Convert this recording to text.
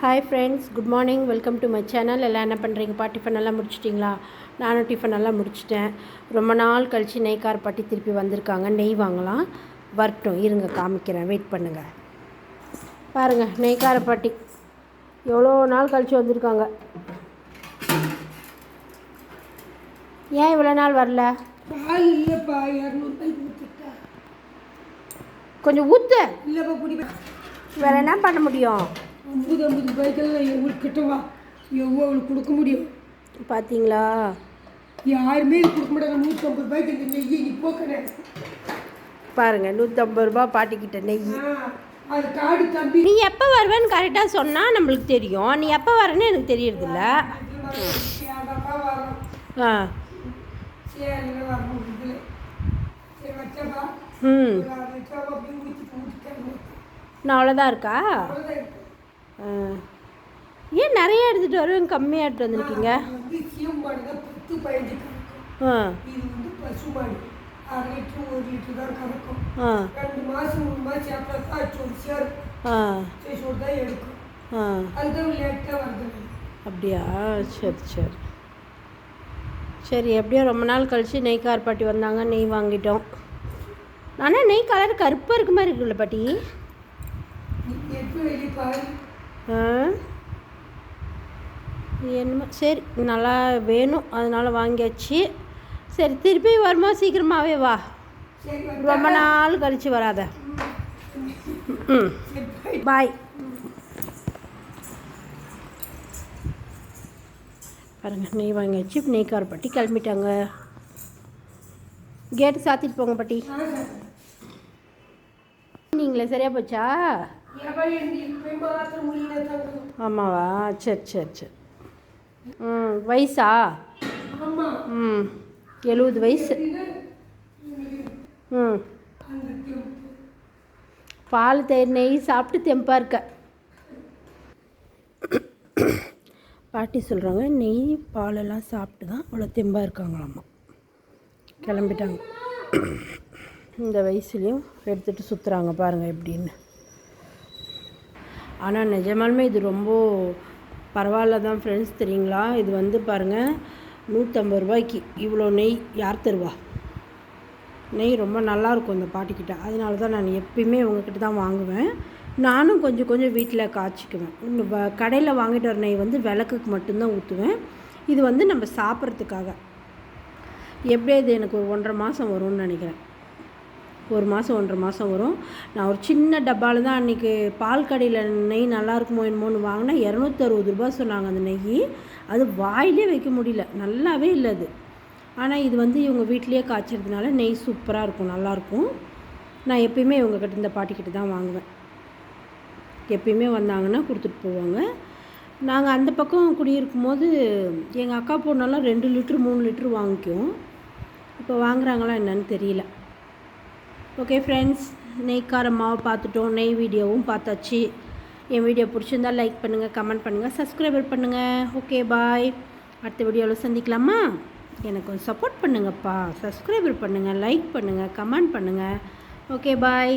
Hi friends good morning welcome to my channel எல்லாம் என்ன பண்ணுறீங்கப்பா tiffin எல்லாம் முடிச்சிட்டிங்களா? நானும் டிஃபன் எல்லாம் முடிச்சிட்டேன். ரொம்ப நாள் கழித்து நெய்க்கார் பாட்டி திருப்பி வந்திருக்காங்க. நெய் வாங்கலாம். வரட்டும். இருங்க காமிக்கிறேன். வெயிட் பண்ணுங்கள் பாருங்கள் நெய்க்கார பாட்டி. எவ்வளோ நாள் கழித்து வந்திருக்காங்க? ஏன் இவ்வளோ நாள் வரல? கொஞ்சம் குடி வேறு என்ன பண்ண முடியும்? ஐம்பது ஐம்பது ரூபாய்க்கெல்லாம் எவ்வளோ கிட்டவா எவ்வளோ அவளுக்கு கொடுக்க முடியும்? பார்த்தீங்களா யாருமே கொடுக்க மாட்டாங்க. நூற்றம்பது ரூபாய்க்கு இந்த நெய்யை நீ போக்கணே பாருங்கள் நூற்றம்பது ரூபா பாட்டிக்கிட்ட நெய். அது காடு தம்பி. நீ எப்போ வருவேன்னு கரெக்டாக சொன்னால் நம்மளுக்கு தெரியும். நீ எப்போ வரேன்னு எனக்கு தெரியறதில்ல. ஆ ம். நான் அவ்வளோதான் இருக்கா. ஏன் நிறைய எடுத்துகிட்டு வருவேன் கம்மியாக எடுத்துட்டு வந்திருக்கீங்க? ஆ அரை லிட்டர் ஒரு லிட்டர் தான் கறக்கும். ஆ. ரெண்டு மாதம் மூணு மாதம் அப்புறம் தான் சோறு சேரும் ஆ. சரி சோறு தான் எடுக்கும். ஆ. அதுதான் லேட்டாக வருது அப்படியா? சரி சரி. சரி எப்படியோ ரொம்ப நாள் கழித்து நெய் கார் பாட்டி வந்தாங்க நெய் வாங்கிட்டோம். ஆனால் நெய் கலர் கருப்பாக இருக்க மாதிரி இருக்குல்ல பாட்டி? ஆ? என்னமோ சரி நல்லா வேணும். அதனால வாங்கியாச்சு. சரி திருப்பி வருமா சீக்கிரமாகவே வா. ரொம்ப நாள் கழித்து வராத. ம். பாய். பாருங்கள் நெய் வாங்கியாச்சு. நெய் கார் பட்டி கிளம்பிட்டாங்க. கேட்டு சாத்திட்டு போங்க பட்டி. நீங்களே சரியாக போச்சா? ஆமாவா? சரி சரி சரி. ம் வயசா? ம் எழுபது வயசு. ம். பால் தயிர் நெய் சாப்பிட்டு தெம்பாக இருக்க. பாட்டி சொல்கிறாங்க நெய் பாலெல்லாம் சாப்பிட்டு தான் அவ்வளோ தெம்பாக இருக்காங்களாம்மா கிளம்பிட்டாங்க. இந்த வயசுலேயும் எடுத்துகிட்டு சுற்றுறாங்க பாருங்கள் எப்படின்னு. ஆனால் நிஜமாலுமே இது ரொம்ப பரவாயில்ல தான் ஃப்ரெண்ட்ஸ் தெரியுங்களா? இது வந்து பாருங்கள் நூற்றம்பது ரூபாய்க்கு இவ்வளோ நெய் யார் தருவா? நெய் ரொம்ப நல்லாயிருக்கும் இந்த பாட்டிக்கிட்ட. அதனால தான் நான் எப்பயுமே உங்ககிட்ட தான் வாங்குவேன். நானும் கொஞ்சம் கொஞ்சம் வீட்டில் காய்ச்சிக்குவேன். கடையில் வாங்கிட்டு வர நெய் வந்து விளக்குக்கு மட்டும்தான் ஊற்றுவேன் இது வந்து நம்ம சாப்பிட்றதுக்காக. எப்படி இது எனக்கு ஒரு ஒன்றரை மாதம் வரும்னு நினைக்கிறேன். ஒரு மாதம் ஒன்றரை மாதம் வரும். நான் ஒரு சின்ன டப்பாவில் தான் அன்றைக்கி பால் கடையில் நெய் நல்லா இருக்குமோ என்னமோன்னு வாங்கினா இரநூத்தி அறுபது ரூபா சொன்னாங்க அந்த நெய். அது வாயிலே வைக்க முடியல. நல்லாவே இல்லை அது. ஆனால் இது வந்து இவங்க வீட்லேயே காய்ச்சறதுனால நெய் சூப்பராக இருக்கும் நல்லாயிருக்கும் நான் எப்பயுமே இவங்கக்கிட்ட இந்த பாட்டிக்கிட்ட தான் வாங்குவேன். எப்பயுமே வந்தாங்கன்னா கொடுத்துட்டு போவாங்க. நாங்கள் அந்த பக்கம் குடியிருக்கும் போது எங்கள் அக்கா பொண்ணெல்லாம் ரெண்டு லிட்ரு மூணு லிட்ரு வாங்கிக்குவோம் இப்போ வாங்குறாங்களா என்னன்னு தெரியல. ஓகே ஃப்ரெண்ட்ஸ் நெய்க்கார மாவு பார்த்துட்டோம் நெய் வீடியோவும் பார்த்தாச்சு. என் வீடியோ பிடிச்சிருந்தா லைக் பண்ணுங்கள் கமெண்ட் பண்ணுங்கள் சப்ஸ்கிரைபர் பண்ணுங்கள் ஓகே பாய் அடுத்த வீடியோவில் சந்திக்கலாமா? எனக்கு கொஞ்சம் சப்போர்ட் பண்ணுங்கப்பா. சப்ஸ்கிரைபர் பண்ணுங்கள் லைக் பண்ணுங்கள் கமெண்ட் பண்ணுங்கள் ஓகே பாய்